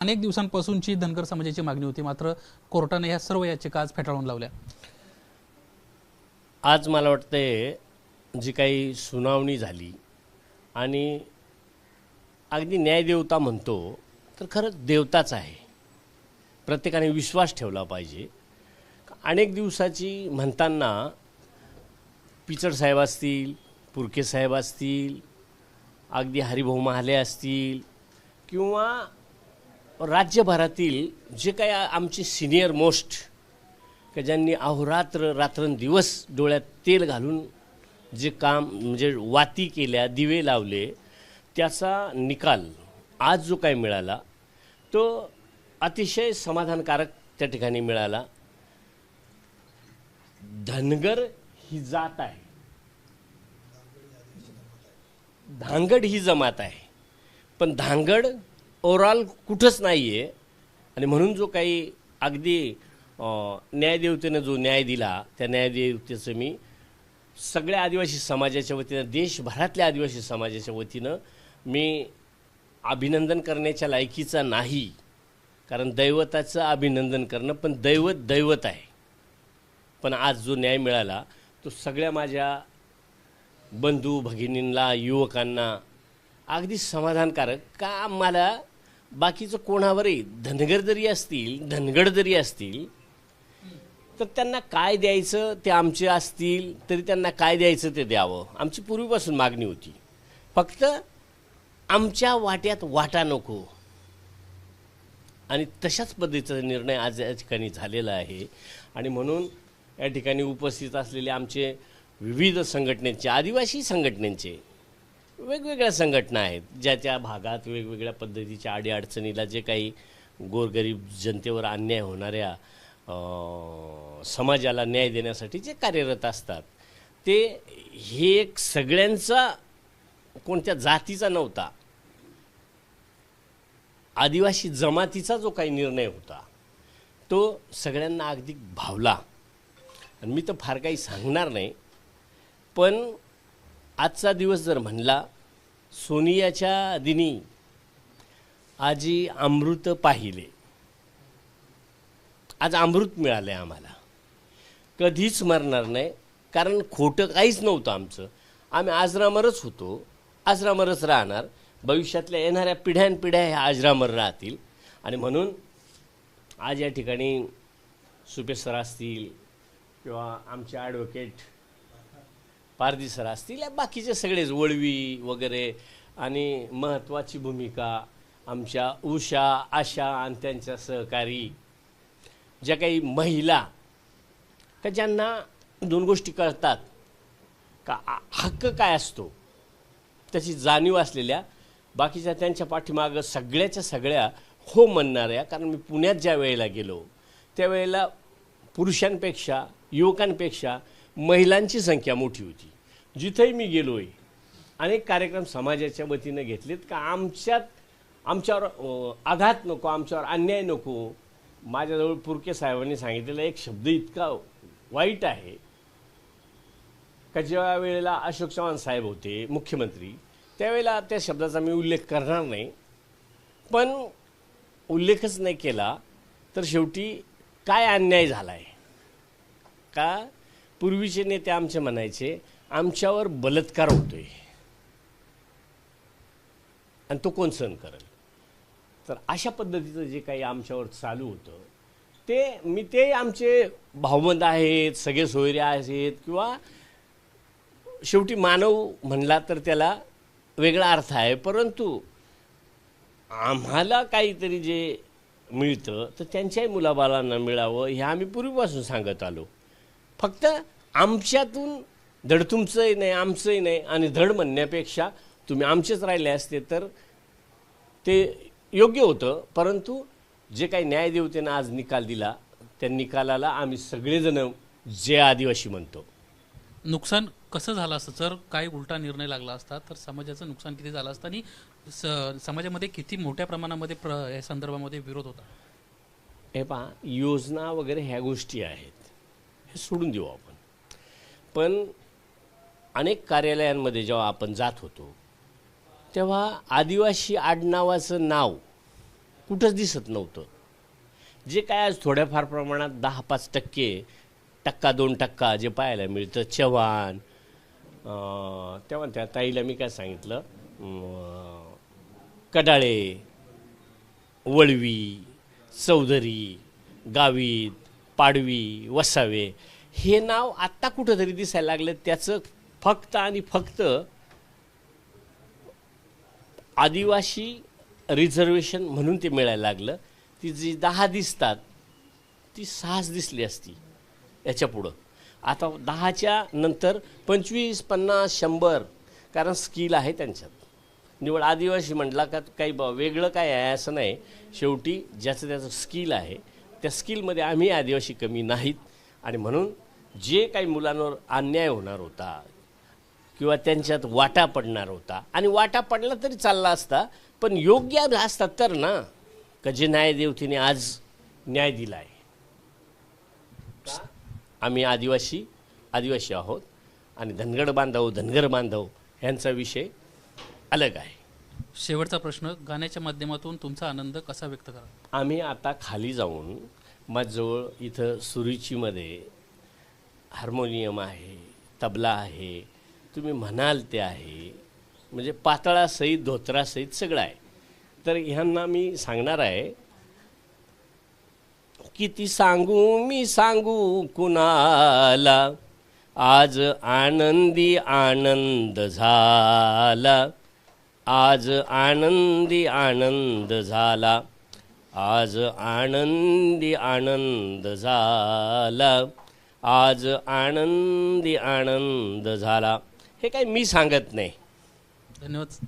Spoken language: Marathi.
अनेक दिवसांपासूनची धनगर समाजाची मागणी होती. मात्र कोर्टाने या सर्व याचिका आज फेटाळून लावल्या. आज मला वाटतंय जी काही सुनावणी झाली आणि अगदी न्यायदेवता म्हणतो तर खरंच देवताच आहे. प्रत्येकाने विश्वास ठेवला पाहिजे. अनेक दिवसाची म्हणताना पिचड साहेब असतील पुरके साहेब असतील अगदी हरिभाऊ महाले असतील किंवा राज्यभरातील जे काही आमचे सिनियर मोस्ट का ज्यांनी अहोरात्र रात्रंदिवस डोळ्यात तेल घालून जे काम म्हणजे वाती केल्या दिवे लावले त्याचा निकाल आज जो काय मिळाला तो अतिशय समाधानकारक त्या ठिकाणी मिळाला. धनगर ही जात आहे. धांगड ही जमात आहे. पण धांगड ओव्हरऑल कुठंच नाही आहे आणि म्हणून जो काही अगदी न्यायदेवतेनं जो न्याय दिला त्या न्यायदेवतेचं मी सगळ्या आदिवासी समाजाच्या वतीनं देशभरातल्या आदिवासी समाजाच्या वतीनं मी अभिनंदन करण्याच्या लायकीचा नाही. कारण दैवताचं अभिनंदन करणं पण दैवत दैवत आहे. पण आज जो न्याय मिळाला तो सगळ्या माझ्या बंधू भगिनींना युवकांना अगदी समाधानकारक का मला बाकीचं कोणावरही धनगर जरी असतील धनगड जरी असतील तर त्यांना काय द्यायचं ते आमचे असतील तरी त्यांना काय द्यायचं ते द्यावं. आमची पूर्वीपासून मागणी होती. फक्त आमच्या वाट्यात वाटा नको. आणि तशाच पद्धतीचा निर्णय आज या ठिकाणी झालेला आहे. आणि म्हणून या ठिकाणी उपस्थित असलेले आमचे विविध संघटनेचे आदिवासी संघटनेचे वेगवेगळ्या संघटना आहेत ज्या त्या भागात वेगवेगळ्या पद्धतीच्या अडीअडचणीला जे काही गोरगरीब जनतेवर अन्याय होणाऱ्या समाजाला न्याय देण्यासाठी जे कार्यरत असतात ते हे एक सगळ्यांचा कोणत्या जातीचा नव्हता. आदिवासी जमातीचा जो काही निर्णय होता तो सगळ्यांना अगदी भावला. आणि मी तर फार काही सांगणार नाही पण आजचा दिवस जर म्हणला सोनियाच्या दिनी आजी अमृत पाहिले. आज अमृत मिळालं आहे आम्हाला. कधीच मरणार नाही कारण खोटं काहीच नव्हतं आमचं. आम्ही आजरामरच होतो आजरामरच राहणार. भविष्यातल्या येणाऱ्या पिढ्यानपिढ्या ह्या आजरामर राहतील. आणि म्हणून आज या ठिकाणी सुपेसर असतील किंवा आमचे ॲडव्होकेट पारदी असतील बाकीचे सगळेच वळवी वगैरे. आणि महत्त्वाची भूमिका आमच्या उषा आशा आणि त्यांच्या सहकारी. ज्या काही महिला का ज्यांना दोन गोष्टी कळतात का हक्क काय असतो त्याची जाणीव असलेल्या बाकीच्या त्यांच्या पाठीमागं सगळ्याच्या सगळ्या हो म्हणणाऱ्या कारण मी पुण्यात ज्या वेळेला गेलो त्यावेळेला पुरुषांपेक्षा युवकांपेक्षा महिलांची संख्या मोठी होती. जिथेही मी गेलो आहे अनेक कार्यक्रम समाजाच्या वतीनं घेतलेत का आमच्यात आमच्यावर आघात नको आमच्यावर अन्याय नको. माझ्याजवळ पुरके साहेबांनी सांगितलेला एक शब्द इतका वाईट आहे का ज्या वेळेला अशोक चव्हाण साहेब होते मुख्यमंत्री त्यावेळेला त्या शब्दाचा मी उल्लेख करणार नाही. पण उल्लेखच नाही केला तर शेवटी काय अन्याय झाला आहे का? पूर्वीचे नेते आमचे म्हणायचे आमच्यावर बलात्कार होतोय. आणि तो कोण सहन करेल? तर अशा पद्धतीचं जे काही आमच्यावर चालू होतं ते मी ते आमचे भावबंद आहेत सगळे सोयरे आहेत किंवा शेवटी मानव म्हणला तर त्याला वेगळा अर्थ आहे. परंतु आम्हाला काहीतरी जे मिळतं तर त्यांच्याही मुलाबालांना मिळावं हे आम्ही पूर्वीपासून सांगत आलो. फक्त आमच्यातून धड तुमचंही नाही आमचंही नाही आणि धड म्हणण्यापेक्षा तुम्ही आमचेच राहिले असते तर ते योग्य होतं. परंतु जे काही न्यायदेवतेनं आज निकाल दिला त्या निकालाला आम्ही सगळेजण जे आदिवासी म्हणतो. नुकसान कसं झालं असतं? जर काय उलटा निर्णय लागला असता? तर समाजाचं नुकसान किती झालं असतं? आणि स- समाजामध्ये किती मोठ्या प्रमाणामध्ये प्र या संदर्भामध्ये विरोध होता? हे पहा योजना वगैरे ह्या गोष्टी आहेत. हे सोडून देऊ आपण. पण अनेक कार्यालयांमध्ये जेव्हा आपण जात होतो तेव्हा आदिवासी आडनावाचं नाव कुठंच दिसत नव्हतं. जे काय आज थोड्याफार प्रमाणात दहा पाच टक्के टक्का दोन टक्का जे पाहायला मिळतं चव्हाण तेव्हा त्या ताईला मी काय सांगितलं कडाळे वळवी चौधरी गावीत पाडवी वसावे हे नाव आत्ता कुठंतरी दिसायला लागलं त्याचं फक्त आणि फक्त आदिवासी रिझर्वेशन म्हणून ते मिळायला लागलं. ती जी दहा दिसतात ती सहाच दिसली असती याच्या पुढं. आता दहाच्या नंतर पंचवीस पन्नास शंभर कारण स्किल आहे त्यांच्यात. निवड आदिवासी म्हटला का काही ब वेगळं काय आहे असं नाही. शेवटी ज्याचं त्याचं स्किल आहे त्या स्किलमध्ये आम्ही आदिवासी कमी नाहीत. आणि म्हणून जे काही मुलांवर अन्याय होणार होता किंवा त्यांच्यात वाटा पडणार होता आणि वाटा पडला तरी चालला असता पण योग्य असतात तर ना का जे न्यायदेवतेने आज न्याय दिला आहे आम्ही आदिवासी आदिवासी आहोत आणि धनगड बांधव धनगर बांधव यांचा विषय अलग आहे. शेवटचा प्रश्न गाण्याच्या माध्यमातून तुमचा आनंद कसा व्यक्त करा आम्ही आता खाली जाऊन माझजवळ इथं सुरुचीमध्ये हार्मोनियम आहे तबला आहे तुम्ही म्हणाल ते आहे म्हणजे पातळासहित धोत्रासहित सगळं आहे. तर ह्यांना मी सांगणार आहे किती सांगू मी सांगू कुणाला? आज आनंदी आनंद झाला. आज आनंदी आनंद झाला. आज आनंदी आनंद झाला. आज आनंदी आनंद झाला. हे काय मी सांगत नाही. धन्यवाद.